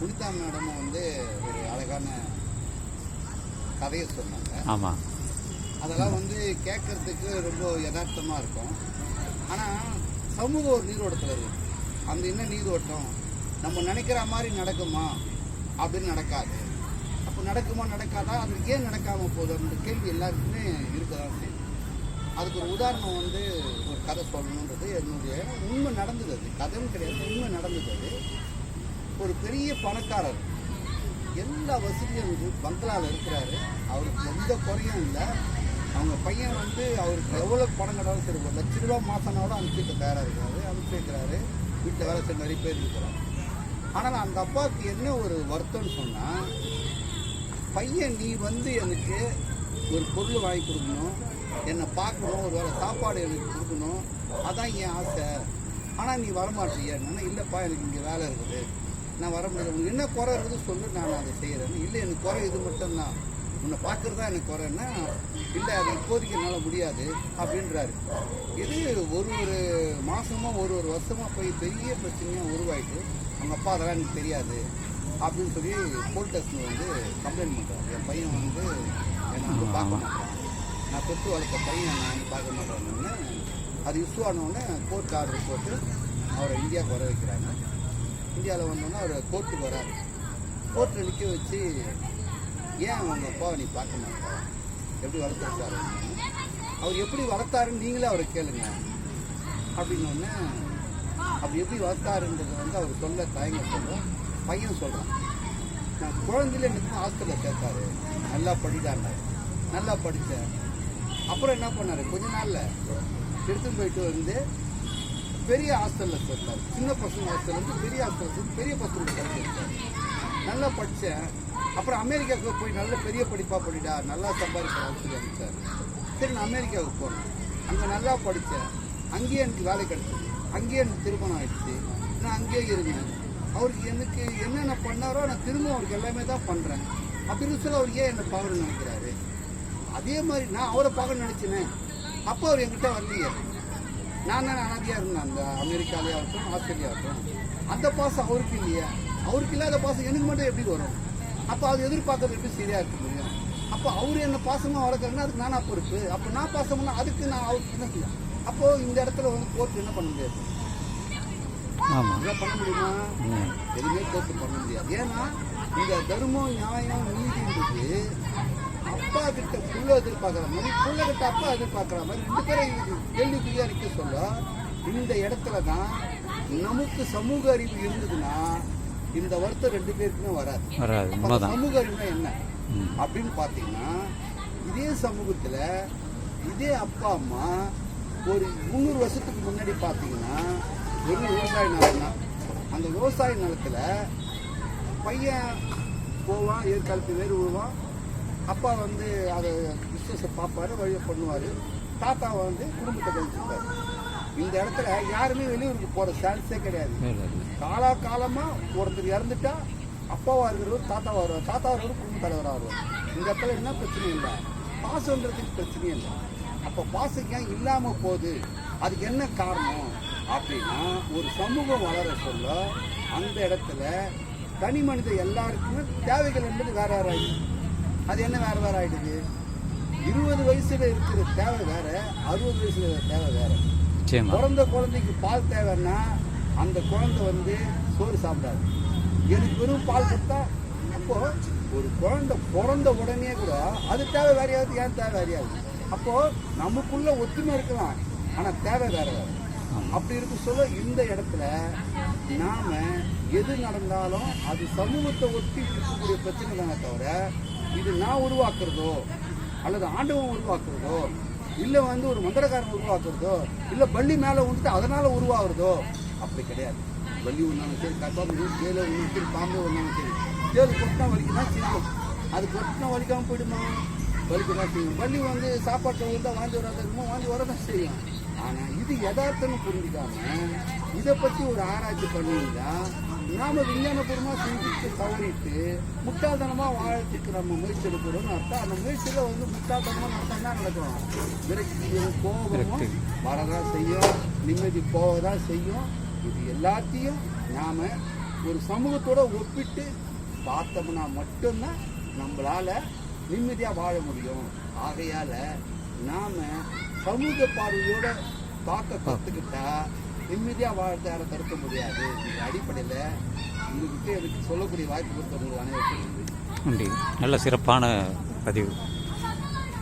புனிதா மேடமும் வந்து ஒரு அழகான கதையை சொன்னாங்க. ஆமாம் அதெல்லாம் வந்து கேட்கறதுக்கு ரொம்ப யதார்த்தமாக இருக்கும். ஆனால் சமூக ஒரு நீரோட்டத்தில் இருக்கு. அந்த என்ன நீரோட்டம்? நம்ம நினைக்கிற மாதிரி நடக்குமா? அப்படின்னு நடக்காது. அப்போ நடக்குமா நடக்காதா? அது ஏன் நடக்காம போகுது? அந்த கேள்வி எல்லாருக்குமே இருக்கதான் செய்யும். அதுக்கு ஒரு உதாரணம் வந்து ஒரு கதை சொல்லணுன்றது என்னுடைய உண்மை நடந்தது அது. கதைன்னு கிடையாது உண்மை நடந்தது அது. ஒரு பெரிய பணக்காரர். எல்லா வசதியும் இருக்கு. பங்களாவில் இருக்கிறாரு. அவருக்கு எந்த குறையும் இல்லை. அவங்க பையன் வந்து அவருக்கு எவ்வளோ பணம் கட்டாலும் சரி ஒரு லட்ச ரூபா மாசனோட அனுப்பிச்சு தயாராக இருக்கிறாரு அனுப்பிச்சு வைக்கிறாரு வீட்டில் வேலை செய்ய நிறைய பேர் இருக்கிறாங்க. ஆனால் அந்த அப்பாவுக்கு என்ன ஒரு வருத்தம்னு சொன்னால் பையன் நீ வந்து எனக்கு ஒரு பொருள் வாங்கி கொடுக்கணும். என்னை பார்க்கணும். ஒரு வேலை சாப்பாடு எனக்கு கொடுக்கணும். அதான் என் ஆசை. ஆனால் நீ வரமாட்டீங்கன்னா இல்லைப்பா எனக்கு இங்கே வேலை இருக்குது. நான் வர முடியல உனக்கு என்ன குறை இருக்குது சொல்லு நான் அதை செய்கிறேன் இல்லை எனக்கு குறை இது மட்டும்தான். உன்னை பார்க்குறது தான் எனக்கு குறைன்னா இல்லை அது இப்போதைக்கு என்னால் முடியாது அப்படின்றாரு. இது ஒரு ஒரு மாதமாக ஒரு ஒரு வருஷமாக போய் பெரிய பிரச்சனையாக உருவாயிட்டு அவங்க அப்பா அதெல்லாம் எனக்கு தெரியாது அப்படின்னு சொல்லி போலீஸ் வந்து கம்ப்ளைண்ட் பண்ணுறாரு என் பையன் வந்து என்னை வந்து பார்க்க மாட்டான். நான் தொட்டு வளர்த்த பையன் நான் வந்து பார்க்க மாட்டேன்னு அது இஷ்யூ ஆனவுடனே கோர்ட் ஆர்டர் போட்டு அவரை இந்தியாவுக்கு வர வைக்கிறாங்க. இந்தியாவில் வந்தோன்னா அவர் கோர்ட்டுக்கு வராரு. கோர்ட்டில் நிற்க வச்சு ஏன் அவங்க அப்பாவை நீ பார்க்க மாட்டேன் எப்படி வளர்த்துருக்காரு? அவர் எப்படி வளர்த்தாருன்னு நீங்களே அவரை கேளுங்க. அப்படின்னோடனே அவர் எப்படி வளர்த்தாருன்றத வந்து அவர் சொல்ல தயங்க சொல்கிறோம் பையன் சொல்கிறான் நான் குழந்தையில எனக்கு ஹாஸ்டலில் சேர்த்தாரு. நல்லா படிக்கிறாங்க நல்லா படித்தேன். அப்புறம் என்ன பண்ணார்? கொஞ்ச நாளில் எடுத்துன்னு போயிட்டு வந்து பெரிய ஹாஸ்டலில் சேர்த்தார். சின்ன பசங்க ஹாஸ்டல் வந்து பெரிய ஹாஸ்டல் சேர்த்து பெரிய பசங்க சேர்த்தார் நல்லா படித்தேன் அப்புறம் அமெரிக்காவுக்கு போய் நல்ல பெரிய படிப்பாக படிடா நல்லா சம்பாதிக்கிறான்னு சொல்லி அனுப்பிச்சாரு. சரி நான் அமெரிக்காவுக்கு போனேன் அங்கே நல்லா படித்தேன் அங்கேயே எனக்கு வேலை கிடச்சிது. அங்கேயே எனக்கு திருமணம் ஆயிடுச்சு. நான் அங்கேயே இருந்தேன். அவருக்கு எனக்கு என்னென்ன பண்ணாரோ நான் திரும்ப அவருக்கு எல்லாமே தான் பண்ணுறேன் அப்படின்னு சொல்லி அவர் ஏன் என்னை பார்க்கணும்னு நினைக்கிறாரு? அதே மாதிரி நான் அவரை பார்க்க நினச்சினேன் அப்போ அவர் என்கிட்ட வரலையே. நான் தான் அனாதியாக இருந்தேன். அந்த அமெரிக்காலே ஆகட்டும் ஆஸ்திரேலியா ஆகட்டும் அந்த பாசம் அவருக்கு இல்லையா. அவருக்கு இல்லாத பாசம் எனக்கு மட்டும் எப்படி வரும்? அப்போ அது எதிர்பார்க்கறது எப்படி சரியா இருக்க முடியும்? அப்போ அவர் என்ன பாசமாக வளர்க்குறேன்னா அதுக்கு நானா பொறுப்பு. அப்போ நான் பாசம்னா அதுக்கு நான் அவருக்கு என்ன செய்ய? அப்போ இந்த இடத்துல வந்து கோர்ட் என்ன பண்ண முடியாது? பண்ண முடியுமா? எதுவுமே கோர்ட்டு பண்ண முடியாது. ஏன்னா இந்த தர்மம் நியாயம் நீதின்றது அப்பா கிட்ட புள்ள எதிர்பார்க்குற மாதிரி புள்ள கிட்ட அப்பா எதிர்பார்க்குற மாதிரி ரெண்டு பேரும் கேள்விக்குறியா இருக்க சொல்ல. இந்த இடத்துல தான் நமக்கு சமூக அறிவு இருந்ததுன்னா இந்த வருத்தம் ரெண்டு பேருக்குமே வராது. சமூக அறிவுனா என்ன? அப்படின்னு பார்த்தீங்கன்னா இதே சமூகத்தில் இதே அப்பா அம்மா ஒரு முந்நூறு வருஷத்துக்கு முன்னாடி பார்த்தீங்கன்னா வெறும் விவசாய நிலம் தான் அந்த விவசாய நிலத்துல பையன் போவான் ஏற்காலத்து வேறு விழுவான் அப்பா வந்து அதை பிஸ்னஸை பார்ப்பாரு வழியை பண்ணுவார். தாத்தா வந்து குடும்பத்தை கழிச்சிருப்பாரு இந்த இடத்துல யாருமே வெளியூருக்கு போகிற சான்ஸே கிடையாது. காலா காலமா ஒருத்தர் இறந்துட்டா அப்பாவா இருக்கிறவர் தாத்தாவா வருவார். தாத்தா வருவார் குடும்ப தலைவராக வருவார். இந்த இடத்துல என்ன பிரச்சனை இல்லை பாசன்றதுக்கு பிரச்சனையே இல்லை அப்போ பாசம் ஏன் இல்லாம போகுது? அதுக்கு என்ன காரணம்? அப்படின்னா ஒரு சமூகம் வளர சொல்ல அந்த இடத்துல தனி மனித எல்லாருக்குமே தேவைகள் என்பது வேற வேற அது என்ன வேற வேற ஆயிடுது? இருபது வயசுல இருக்கிற தேவை வேற அறுபது வயசுல தேவை வேற. பிறந்த குழந்தைக்கு பால் தேவைன்னா அந்த குழந்தை வந்து சோறு சாப்பிடாது. எனக்கு வெறும் பால் கொடுத்தா? அப்போ ஒரு குழந்தை பிறந்த உடனே கூட அது தேவை வேறையாவது ஏன் தேவை வேறையாது அப்போ நமக்குள்ள ஒத்துமை இருக்கலாம் ஆனா தேவை வேற வேற. அப்படி இருக்க சொல்ல இந்த இடத்துல நாம எது நடந்தாலும் அது சமூகத்தை ஒட்டி இருக்கக்கூடிய பிரச்சனை தானே தவிர இது நான் உருவாக்குறதோ அல்லது ஆண்டவன் உருவாக்குறதோ இல்லை வந்து ஒரு மந்திரக்காரன் உருவாக்குறதோ இல்லை பள்ளி மேலே வந்துட்டு அதனால உருவாகிறதோ அப்படி கிடையாது. பள்ளி ஒன்றாலும் சரி கட்டாம தேல ஒன்றும் சரி பாம்பு ஒன்றாலும் சரி தேல் கொட்டினா வலிக்குன்னா செய்யும். அது கொட்டினா வலிக்காமல் போயிடுமா? வலிக்கதான் செய்யும். பள்ளி வந்து சாப்பாட்டை வந்து வாங்கி வராத இருக்குமோ? வாங்கி வரதான் செய்யும். ஆனால் இது யதார்த்தம்னு புரிஞ்சுக்காம இதை பற்றி ஒரு ஆராய்ச்சி பண்ணியிருந்தா நாம விஞ்ஞானபூர்வமா சிந்திச்சு தவறிட்டு முட்டாள்தனமா வாழறதுக்கு நம்ம முயற்சி எடுக்கிறோம்னு அர்த்தம். அந்த முயற்சியில வந்து முட்டாள்தனமா நடத்தா என்ன நடக்கும்? விரக்தியும் கோபமும். வரதான் செய்யும் நிம்மதி போகதான் செய்யும். இது எல்லாத்தையும் நாம ஒரு சமூகத்தோட ஒப்பிட்டு பார்த்தோம்னா மட்டும்தான் நம்மளால நிம்மதியா வாழ முடியும். ஆகையால நாம சமூக பார்வையோட பார்க்க கத்துக்கிட்டா நிம்மதியாக வாழ்த்த யாரும் தடுக்க முடியாது. இந்த அடிப்படையில் உங்ககிட்ட எனக்கு சொல்லக்கூடிய வாய்ப்பு கொடுத்த உங்களுக்கு அனைவருக்கும் நன்றி. நல்ல சிறப்பான பதிவு.